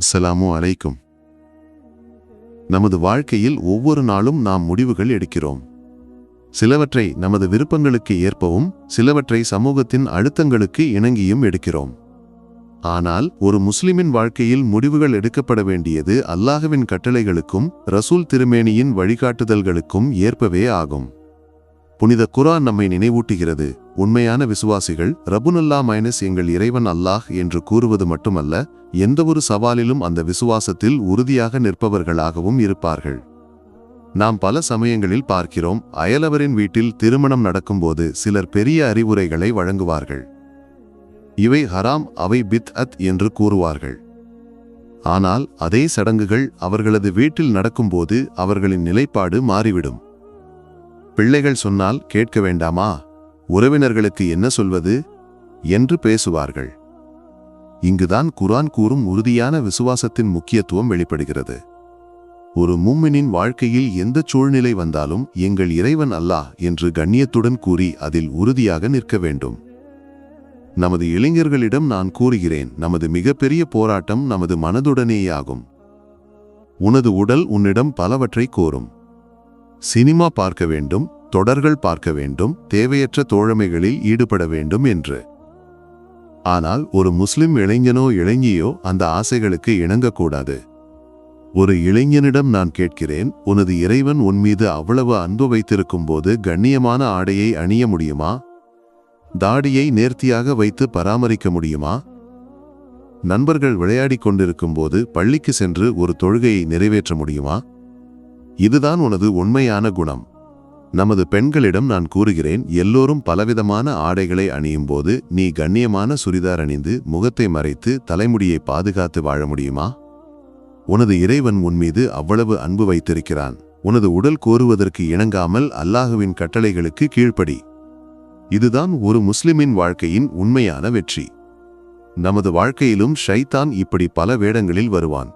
அஸ்ஸலாமு அலைக்கும். நமது வாழ்க்கையில் ஒவ்வொரு நாளும் நாம் முடிவுகள் எடுக்கிறோம். சிலவற்றை நமது விருப்பங்களுக்கு ஏற்பவும் சிலவற்றை சமூகத்தின் அழுத்தங்களுக்கு இணங்கியும் எடுக்கிறோம். ஆனால் ஒரு முஸ்லிமின் வாழ்க்கையில் முடிவுகள் எடுக்கப்பட வேண்டியது அல்லாஹுவின் கட்டளைகளுக்கும் ரசூல் திருமேனியின் வழிகாட்டுதல்களுக்கும் ஏற்பவே ஆகும். புனித குரான் நம்மை நினைவூட்டுகிறது. உண்மையான விசுவாசிகள் ரபுனல்லா மைனஸ் எங்கள் இறைவன் அல்லாஹ் என்று கூறுவது மட்டுமல்ல எந்தவொரு சவாலிலும் அந்த விசுவாசத்தில் உறுதியாக நிற்பவர்களாகவும் இருப்பார்கள். நாம் பல சமயங்களில் பார்க்கிறோம் அயலவரின் வீட்டில் திருமணம் நடக்கும்போது சிலர் பெரிய அறிவுரைகளை வழங்குவார்கள். இவை ஹராம் அவை பித் அத் என்று கூறுவார்கள். ஆனால் அதே சடங்குகள் அவர்களது வீட்டில் நடக்கும்போது அவர்களின் நிலைப்பாடு மாறிவிடும். பிள்ளைகள் சொன்னால் கேட்க வேண்டாமா? உறவினர்களுக்கு என்ன சொல்வது? என்று பேசுவார்கள். இங்குதான் குரான் கூறும் உறுதியான விசுவாசத்தின் முக்கியத்துவம் வெளிப்படுகிறது. ஒரு மும்மினின் வாழ்க்கையில் எந்த சூழ்நிலை வந்தாலும் எங்கள் இறைவன் அல்லாஹ் என்று கண்ணியத்துடன் கூறி அதில் உறுதியாக நிற்க வேண்டும். நமது இளைஞர்களிடம் நான் கூறுகிறேன் நமது மிகப்பெரிய போராட்டம் நமது மனதுடனேயாகும். உனது உடல் உன்னிடம் பலவற்றை கோரும். சினிமா பார்க்க வேண்டும் தொடர்கள் பார்க்க வேண்டும் தேவையற்ற தோழமைகளில் ஈடுபட வேண்டும் என்று. ஆனால் ஒரு முஸ்லிம் இளைஞனோ இளைஞியோ அந்த ஆசைகளுக்கு இணங்கக்கூடாது. ஒரு இளைஞனிடம் நான் கேட்கிறேன் உனது இறைவன் உன் மீது அவ்வளவு அன்பு வைத்திருக்கும்போது கண்ணியமான ஆடையை அணிய முடியுமா? தாடியை நேர்த்தியாக வைத்து பராமரிக்க முடியுமா? நண்பர்கள் விளையாடிக் கொண்டிருக்கும்போது பள்ளிக்கு சென்று ஒரு தொழுகையை நிறைவேற்ற முடியுமா? இதுதான் உனது உண்மையான குணம். நமது பெண்களிடம் நான் கூறுகிறேன் எல்லோரும் பலவிதமான ஆடைகளை அணியும் போது நீ கண்ணியமான சுரிதார் அணிந்து முகத்தை மறைத்து தலைமுடியை பாதுகாத்து வாழ முடியுமா? உனது இறைவன் உன் மீது அவ்வளவு அன்பு வைத்திருக்கிறான். உனது உடல் கோருவதற்கு இணங்காமல் அல்லாஹுவின் கட்டளைகளுக்கு கீழ்ப்படி. இதுதான் ஒரு முஸ்லிமின் வாழ்க்கையின் உண்மையான வெற்றி. நமது வாழ்க்கையிலும் ஷைத்தான் இப்படி பல வேடங்களில் வருவான்.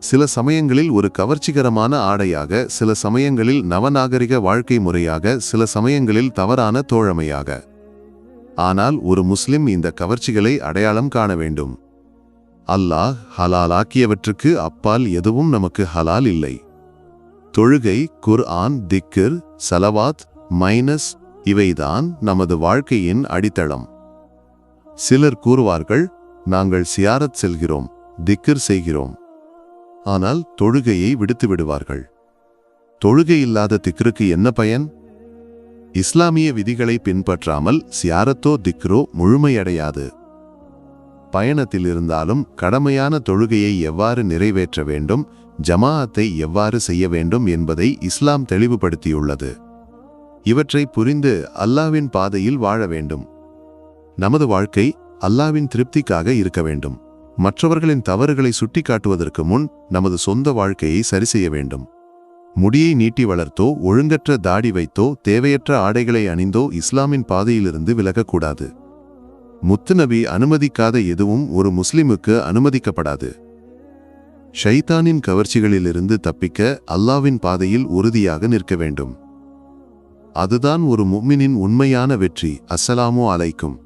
சில சமயங்களில் ஒரு கவர்ச்சிகரமான ஆடையாக சில சமயங்களில் நவநாகரிக வாழ்க்கை முறையாக சில சமயங்களில் தவறான தோழமையாக. ஆனால் ஒரு முஸ்லிம் இந்த கவர்ச்சிகளை அடையாளம் காண வேண்டும். அல்லாஹ் ஹலாலாக்கியவற்றுக்கு அப்பால் எதுவும் நமக்கு ஹலால் இல்லை. தொழுகை குர்ஆன் திக்கிர் சலவாத் மைனஸ் இவைதான் நமது வாழ்க்கையின் அடித்தளம். சிலர் கூறுவார்கள் நாங்கள் சியாரத் செல்கிறோம் திக்கிர் செய்கிறோம். ஆனால் தொழுகையை விடுத்து விடுவார்கள். தொழுகை இல்லாத திக்ருக்கு என்ன பயன்? இஸ்லாமிய விதிகளை பின்பற்றாமல் சியாரத்தோ திக்ரோ முழுமையடையாது. பயணத்தில் இருந்தாலும் கடமையான தொழுகையை எவ்வாறு நிறைவேற்ற வேண்டும் ஜமாஅத்தை எவ்வாறு செய்ய வேண்டும் என்பதை இஸ்லாம் தெளிவுபடுத்தியுள்ளது. இவற்றை புரிந்து அல்லாவின் பாதையில் வாழ வேண்டும். நமது வாழ்க்கை அல்லாவின் திருப்திக்காக இருக்க வேண்டும். மற்றவர்களின் தவறுகளை சுட்டிக்காட்டுவதற்கு முன் நமது சொந்த வாழ்க்கையை சரி செய்ய வேண்டும். முடியை நீட்டி வளர்த்தோ ஒழுங்கற்ற தாடி வைத்தோ தேவையற்ற ஆடைகளை அணிந்தோ இஸ்லாமின் பாதையிலிருந்து விலகக்கூடாது. முத்துநபி அனுமதிக்காத எதுவும் ஒரு முஸ்லிமுக்கு அனுமதிக்கப்படாது. ஷைத்தானின் கவர்ச்சிகளிலிருந்து தப்பிக்க அல்லாவின் பாதையில் உறுதியாக நிற்க வேண்டும். அதுதான் ஒரு மும்மினின் உண்மையான வெற்றி. அஸ்ஸலாமோ அலைக்கும்.